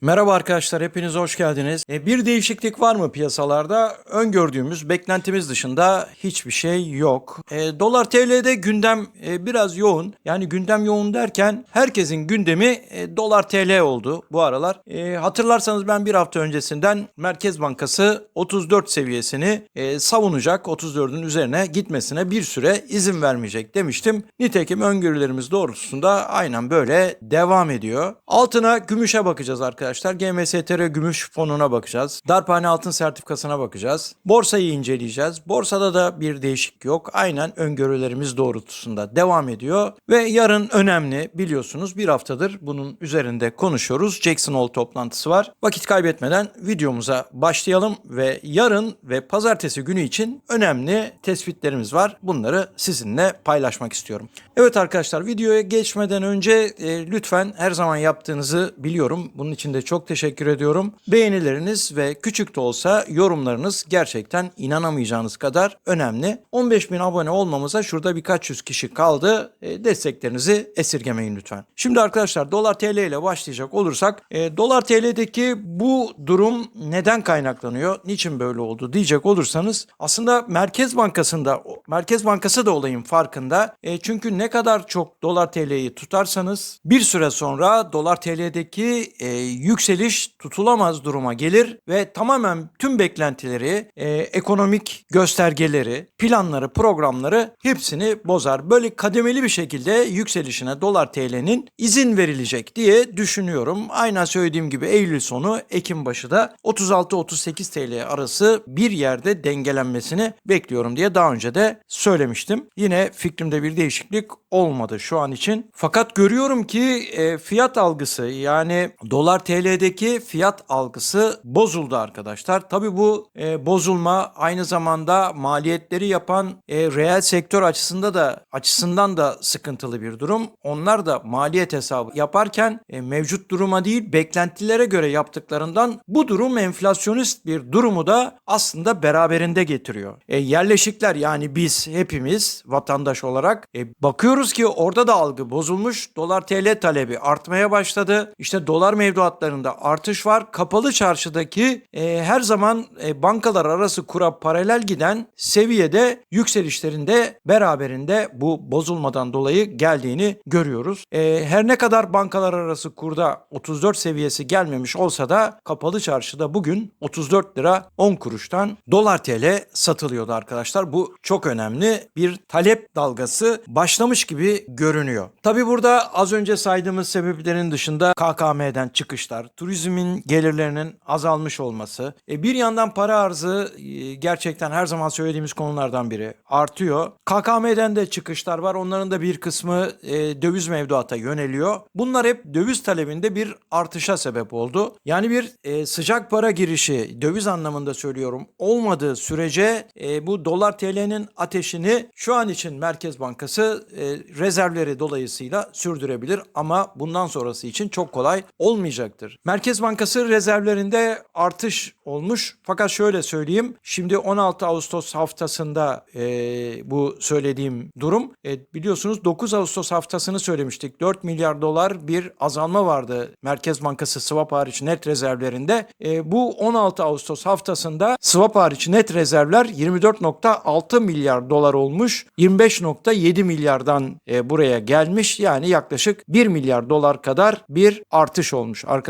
Merhaba arkadaşlar, hepiniz hoş geldiniz. E, bir değişiklik var mı piyasalarda? Öngördüğümüz beklentimiz dışında hiçbir şey yok. E, Dolar TL'de gündem e, biraz yoğun. Yani gündem yoğun derken herkesin gündemi e, Dolar TL oldu bu aralar. E, hatırlarsanız ben bir hafta öncesinden Merkez Bankası 34 seviyesini e, savunacak. 34'ün üzerine gitmesine bir süre izin vermeyecek demiştim. Nitekim öngörülerimiz doğrultusunda aynen böyle devam ediyor. Altına gümüşe bakacağız arkadaşlar. GMSTR gümüş fonuna bakacağız. Darphane altın sertifikasına bakacağız. Borsayı inceleyeceğiz. Borsada da bir değişik yok. Aynen öngörülerimiz doğrultusunda devam ediyor. Ve yarın önemli biliyorsunuz bir haftadır bunun üzerinde konuşuyoruz. Jackson Hole toplantısı var. Vakit kaybetmeden videomuza başlayalım ve yarın ve pazartesi günü için önemli tespitlerimiz var. Bunları sizinle paylaşmak istiyorum. Evet arkadaşlar videoya geçmeden önce e, lütfen her zaman yaptığınızı biliyorum. Bunun için de çok teşekkür ediyorum. Beğenileriniz ve küçük de olsa yorumlarınız gerçekten inanamayacağınız kadar önemli. 15 bin abone olmamıza şurada birkaç yüz kişi kaldı. E, desteklerinizi esirgemeyin lütfen. Şimdi arkadaşlar dolar TL ile başlayacak olursak e, dolar TL'deki bu durum neden kaynaklanıyor? Niçin böyle oldu diyecek olursanız aslında Merkez Bankası'nda Merkez Bankası da olayın farkında. E, çünkü ne kadar çok dolar TL'yi tutarsanız bir süre sonra dolar TL'deki e, yükseliş tutulamaz duruma gelir ve tamamen tüm beklentileri, e, ekonomik göstergeleri, planları, programları hepsini bozar. Böyle kademeli bir şekilde yükselişine dolar TL'nin izin verilecek diye düşünüyorum. Aynen söylediğim gibi Eylül sonu, Ekim başı da 36-38 TL arası bir yerde dengelenmesini bekliyorum diye daha önce de söylemiştim. Yine fikrimde bir değişiklik olmadı şu an için. Fakat görüyorum ki e, fiyat algısı yani dolar TL'deki fiyat algısı bozuldu arkadaşlar. Tabi bu e, bozulma aynı zamanda maliyetleri yapan e, reel sektör açısında da açısından da sıkıntılı bir durum. Onlar da maliyet hesabı yaparken e, mevcut duruma değil beklentilere göre yaptıklarından bu durum enflasyonist bir durumu da aslında beraberinde getiriyor. E, yerleşikler yani biz hepimiz vatandaş olarak e, bakıyoruz ki orada da algı bozulmuş. Dolar TL talebi artmaya başladı. İşte dolar mevduatlarında artış var. Kapalı çarşıdaki e, her zaman e, bankalar arası kura paralel giden seviyede yükselişlerinde beraberinde bu bozulmadan dolayı geldiğini görüyoruz. E, her ne kadar bankalar arası kurda 34 seviyesi gelmemiş olsa da kapalı çarşıda bugün 34 lira 10 kuruştan dolar TL satılıyordu arkadaşlar. Bu çok önemli bir talep dalgası başlamış gibi görünüyor. Tabi burada az önce saydığımız sebeplerin dışında KKM'den çıkışlar, turizmin gelirlerinin azalmış olması, e, bir yandan para arzı e, gerçekten her zaman söylediğimiz konulardan biri artıyor. KKM'den de çıkışlar var. Onların da bir kısmı e, döviz mevduata yöneliyor. Bunlar hep döviz talebinde bir artışa sebep oldu. Yani bir e, sıcak para girişi döviz anlamında söylüyorum olmadığı sürece e, bu dolar TL'nin ateşini şu an için Merkez Bankası e, rezervleri dolayısıyla sürdürebilir ama bundan sonrası için çok kolay olmayacaktır. Merkez Bankası rezervlerinde artış olmuş. Fakat şöyle söyleyeyim. Şimdi 16 Ağustos haftasında e, bu söylediğim durum. E, biliyorsunuz 9 Ağustos haftasını söylemiştik. 4 milyar dolar bir azalma vardı Merkez Bankası swap hariç net rezervlerinde. E, bu 16 Ağustos haftasında swap hariç net rezervler 24.6 milyar dolar olmuş. 25.7 milyardan e, buraya gelmiş. Yani yaklaşık 1 milyar dolar kadar bir artış olmuş. Arkadaşlar.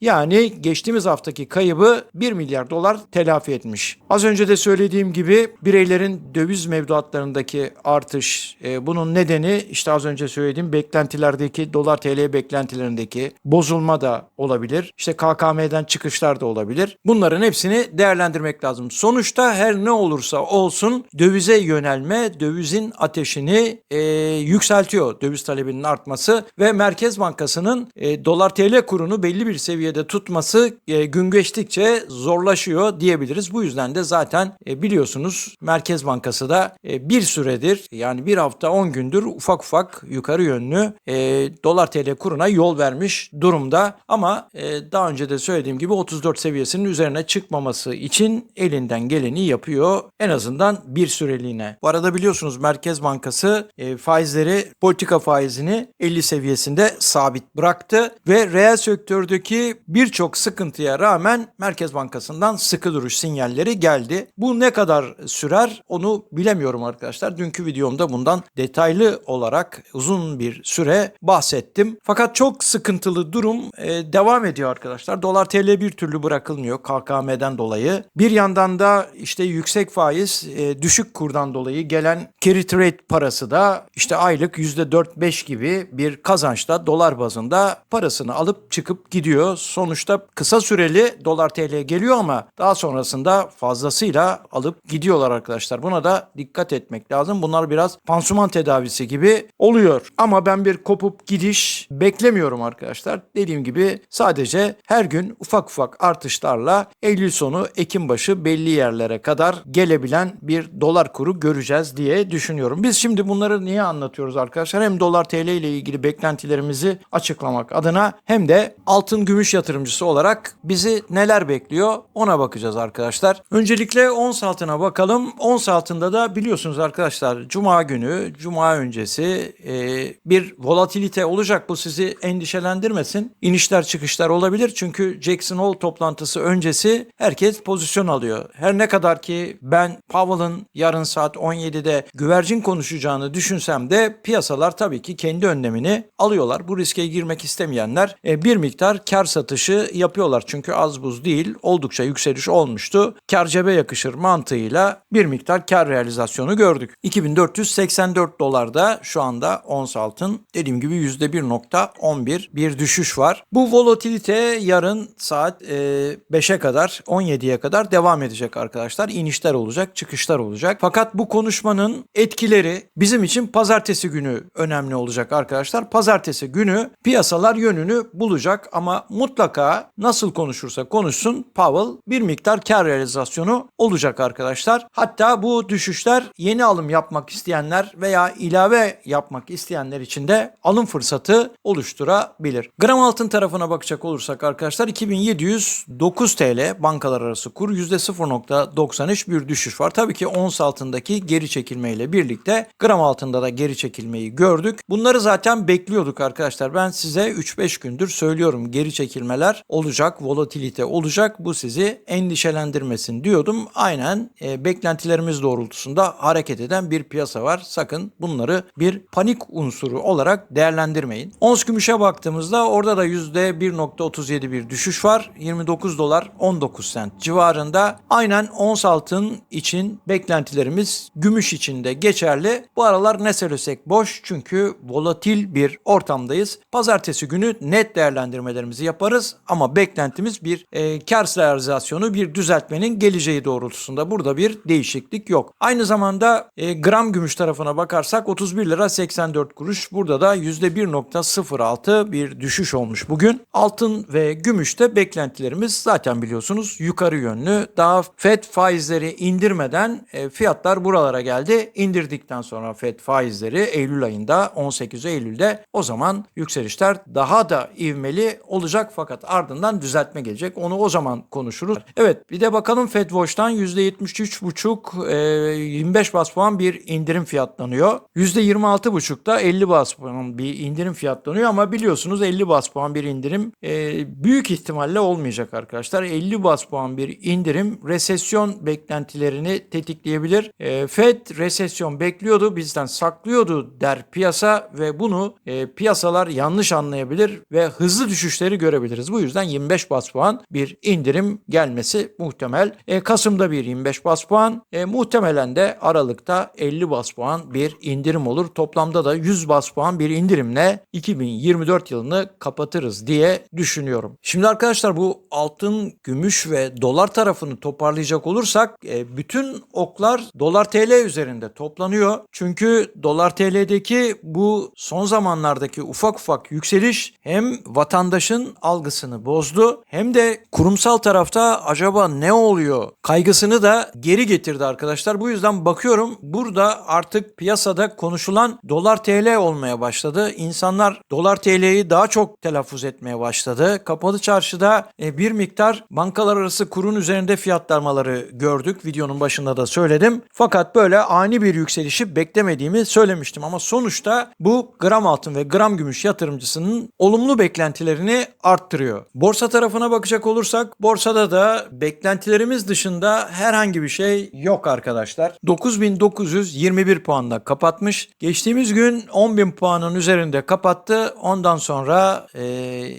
Yani geçtiğimiz haftaki kaybı 1 milyar dolar telafi etmiş. Az önce de söylediğim gibi bireylerin döviz mevduatlarındaki artış e, bunun nedeni işte az önce söylediğim beklentilerdeki dolar TL beklentilerindeki bozulma da olabilir. İşte KKM'den çıkışlar da olabilir. Bunların hepsini değerlendirmek lazım. Sonuçta her ne olursa olsun dövize yönelme dövizin ateşini e, yükseltiyor döviz talebinin artması ve Merkez Bankası'nın e, dolar TL kurunu belli bir seviyede tutması e, gün geçtikçe zorlaşıyor diyebiliriz. Bu yüzden de zaten e, biliyorsunuz Merkez Bankası da e, bir süredir yani bir hafta 10 gündür ufak ufak yukarı yönlü dolar TL kuruna yol vermiş durumda. Ama daha önce de söylediğim gibi 34 seviyesinin üzerine çıkmaması için elinden geleni yapıyor. En azından bir süreliğine. Bu arada biliyorsunuz Merkez Bankası faiz faizleri, politika faizini 50 seviyesinde sabit bıraktı ve reel sektördeki birçok sıkıntıya rağmen Merkez Bankası'ndan sıkı duruş sinyalleri geldi. Bu ne kadar sürer onu bilemiyorum arkadaşlar. Dünkü videomda bundan detaylı olarak uzun bir süre bahsettim. Fakat çok sıkıntılı durum e, devam ediyor arkadaşlar. Dolar TL bir türlü bırakılmıyor KKM'den dolayı. Bir yandan da işte yüksek faiz, e, düşük kurdan dolayı gelen carry trade parası da işte aylık %4-5 gibi bir kazançla dolar bazında parasını alıp çıkıp gidiyor. Sonuçta kısa süreli dolar TL geliyor ama daha sonrasında fazlasıyla alıp gidiyorlar arkadaşlar. Buna da dikkat etmek lazım. Bunlar biraz pansuman tedavisi gibi oluyor. Ama ben bir kopup gidiş beklemiyorum arkadaşlar. Dediğim gibi sadece her gün ufak ufak artışlarla Eylül sonu Ekim başı belli yerlere kadar gelebilen bir dolar kuru göreceğiz diye düşünüyorum. Biz şimdi bunları niye anlatıyoruz arkadaşlar? Hem dolar TL ile ilgili beklentilerimizi açıklamak adına hem de altın gümüş yatırımcısı olarak bizi neler bekliyor ona bakacağız arkadaşlar. Öncelikle ons altına bakalım. Ons altında da biliyorsunuz arkadaşlar cuma günü, cuma öncesi e, bir volatilite olacak. Bu sizi endişelendirmesin. İnişler çıkışlar olabilir çünkü Jackson Hole toplantısı öncesi herkes pozisyon alıyor. Her ne kadar ki ben Powell'ın yarın saat 17'de güvercin konuşacağını düşünsem de piyasalar tabii ki kendi önlemini alıyorlar. Bu riske girmek istemeyenler e, bir miktar kar satışı yapıyorlar. Çünkü az buz değil oldukça yükseliş olmuştu. Kar cebe yakışır mantığıyla bir miktar kar realizasyonu gördük. 2484 dolarda şu anda ons altın dediğim gibi %1.11 bir düşüş var. Bu volatilite yarın saat e, 5'e kadar 17'ye kadar devam edecek arkadaşlar. İnişler olacak, çıkışlar olacak. Fakat bu konuşmanın etkileri bizim için pazartesi günü önemli olacak arkadaşlar. Pazartesi günü piyasalar yönünü bulacak ama mutlaka nasıl konuşursa konuşsun Powell bir miktar kar realizasyonu olacak arkadaşlar. Hatta bu düşüşler yeni alım yapmak isteyenler veya ilave yapmak isteyenler için de alım fırsatı oluşturabilir. Gram altın tarafına bakacak olursak arkadaşlar 2709 TL bankalar arası kur %0.93 bir düşüş var. Tabii ki ons altındaki geri çekilmeyle birlikte gram altında da geri çekilmeyi gördük. Bunları zaten bekliyorduk arkadaşlar. Ben size 3-5 gündür söylüyorum geri çekilmeler olacak, volatilite olacak. Bu sizi endişelendirmesin diyordum. Aynen e, beklentilerimiz doğrultusunda hareket eden bir piyasa var. Sakın bunları bir panik unsuru olarak değerlendirmeyin. Ons gümüşe baktığımızda orada da %1.37 bir düşüş var. 29 dolar 19 sent civarında. Aynen ons altın için beklentilerimiz gümüş için de geçerli. Bu aralar ne söylesek boş çünkü volatil bir ortamdayız. Pazartesi günü net değerlendirmelerimizi yaparız ama beklentimiz bir e, kar realizasyonu, bir düzeltmenin geleceği doğrultusunda. Burada bir değişiklik yok. Aynı zamanda e, gram gümüş tarafına bakarsak 31 lira 84 kuruş. Burada da %1.06 bir düşüş olmuş bugün. Altın ve gümüşte beklentilerimiz zaten biliyorsunuz yukarı yönlü. Daha FED faizleri indirmeden e, fiyatlar buralara geldi. İndirdikten sonra FED faizleri Eylül ayında 18 Eylül'de o zaman yükselişler daha da ivmeli olacak fakat ardından düzeltme gelecek. Onu o zaman konuşuruz. Evet bir de bakalım FED Watch'tan %73,5 e, 25 bas puan bir indirim fiyatlanıyor. %26,5'da 50 bas puan bir indirim fiyatlanıyor ama biliyorsunuz 50 bas puan bir indirim e, büyük ihtimalle olmayacak arkadaşlar. 50 bas puan bir indirim resesyon beklentilerini tetikleyebilir. E, FED resesyon bekliyordu bizden saklıyordu der piyasa ve bunu e, piyasalar yanlış anlayabilir ve hızlı düşüşleri görebiliriz. Bu yüzden 25 bas puan bir indirim gelmesi muhtemel. E, Kasım'da bir 25 bas puan e, muhtemelen de Aralık'ta 50 bas puan bir indirim olur. Toplamda da 100 bas puan bir indirimle 2024 yılını kapatırız diye düşünüyorum. Şimdi arkadaşlar bu altın, gümüş ve dolar tarafını toparlayacak olursak e, bütün oklar dolar TL üzerinde toplanıyor. Çünkü dolar TL'deki bu son zamanlardaki ufak ufak yükseliş hem vatandaşın algısını bozdu hem de kurumsal tarafta acaba ne oluyor kaygısını da geri getirdi arkadaşlar. Bu yüzden bakıyorum burada artık piyasada konuşulan dolar TL olmaya başladı. İnsanlar dolar TL'yi daha çok telaffuz etmeye başladı. Kapalı çarşıda e, bir miktar bankalar arası kurun üzerinde fiyatlanmaları gördük. Videonun başında da söyledim. Fakat böyle ani bir yükselişi beklemediğimi söylemiştim ama sonuçta bu gram altın ve gram gümüş yatırımcısının olumlu beklentilerini arttırıyor. Borsa tarafına bakacak olursak borsada da beklentilerimiz dışında herhangi bir şey yok arkadaşlar. 9921 puanla kapatmış. Geçtiğimiz gün 10.000 puanın üzerinde kapattı. Ondan sonra e,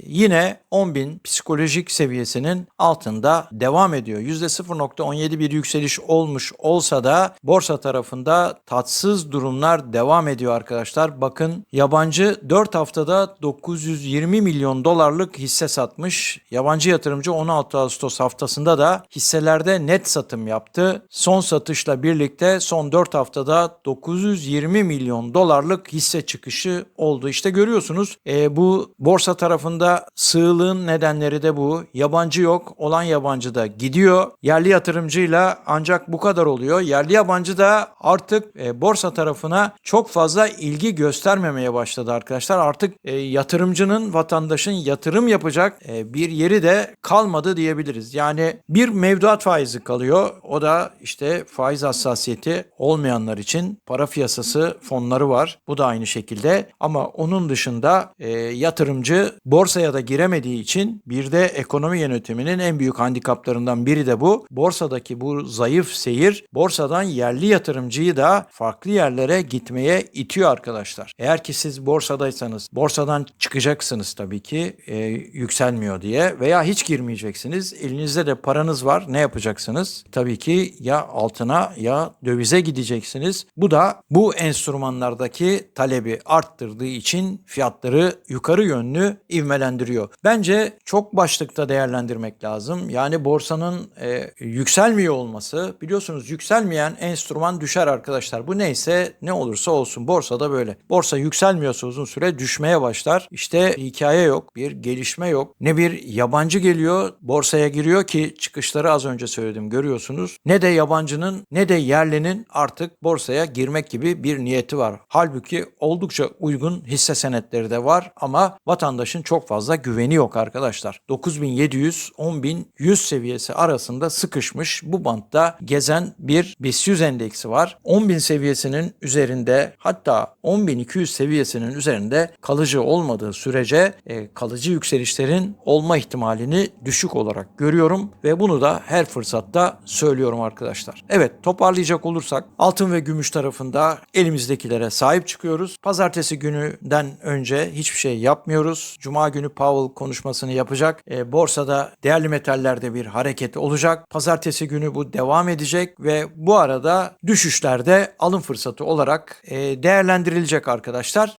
yine 10.000 psikolojik seviyesinin altında devam ediyor. %0.17 bir yükseliş olmuş olsa da borsa tarafında tatsız durumlar devam ediyor arkadaşlar. Bakın yabancı 4 haftada 920 milyon dolarlık hisse satmış. Yabancı yatırımcı 16 Ağustos haftasında da hisselerde net satım yaptı. Son satışla birlikte son 4 haftada 920 milyon dolarlık hisse çıkışı oldu. İşte görüyorsunuz e, bu borsa tarafında sığlığın nedenleri de bu. Yabancı yok. Olan yabancı da gidiyor. Yerli yatırımcıyla ancak bu kadar oluyor. Yerli yabancı da artık e, borsa tarafına çok fazla ilgi göstermemeye başladı arkadaşlar. Artık e, yatırımcının, vatandaşın yatırım yapacak e, bir yeri de kalmadı diyebiliriz. Yani bir mevduat faizi kalıyor. O da işte faiz hassasiyeti olmayanlar için para piyasası fonları var. Bu da aynı şekilde. Ama onun dışında e, yatırımcı borsaya da giremediği için bir de ekonomi yönetiminin en büyük handikaplarından biri de bu. Borsadaki bu zayıf seyir borsadan yerli yatırımcıyı da farklı yerlere gitmeye itiyor arkadaşlar. Eğer ki siz borsadaysanız borsadan çıkacaksınız tabii ki e, yükselmiyor diye veya hiç girmeyeceksiniz. Elinizde de paranız var. Ne yapacaksınız? Tabii ki ya altına ya dövize gideceksiniz. Bu da bu enstrümanlardaki talebi arttırdığı için fiyatları yukarı yönlü ivmelendiriyor. Bence çok başlıkta değerlendirmek lazım. Yani borsanın e, yükselmiyor olması biliyorsunuz yükselmeyen enstrüman düşer arkadaşlar. Bu neyse ne olursa olsun borsada böyle. Borsa yükselmiyorsa uzun süre düşmeye başlar. İşte hikaye yok, gelişme yok. Ne bir yabancı geliyor borsaya giriyor ki çıkışları az önce söyledim görüyorsunuz. Ne de yabancının ne de yerlinin artık borsaya girmek gibi bir niyeti var. Halbuki oldukça uygun hisse senetleri de var ama vatandaşın çok fazla güveni yok arkadaşlar. 9700-10100 seviyesi arasında sıkışmış bu bantta gezen bir BIST 100 endeksi var. 10.000 seviyesinin üzerinde hatta 10.200 seviyesinin üzerinde kalıcı olmadığı sürece e, kalıcı yükselişlerin olma ihtimalini düşük olarak görüyorum ve bunu da her fırsatta söylüyorum arkadaşlar. Evet toparlayacak olursak altın ve gümüş tarafında elimizdekilere sahip çıkıyoruz. Pazartesi gününden önce hiçbir şey yapmıyoruz. Cuma günü Powell konuşmasını yapacak. E, borsada değerli metallerde bir hareket olacak. Pazartesi günü bu devam edecek ve bu arada düşüşlerde alım fırsatı olarak e, değerlendirilecek arkadaşlar.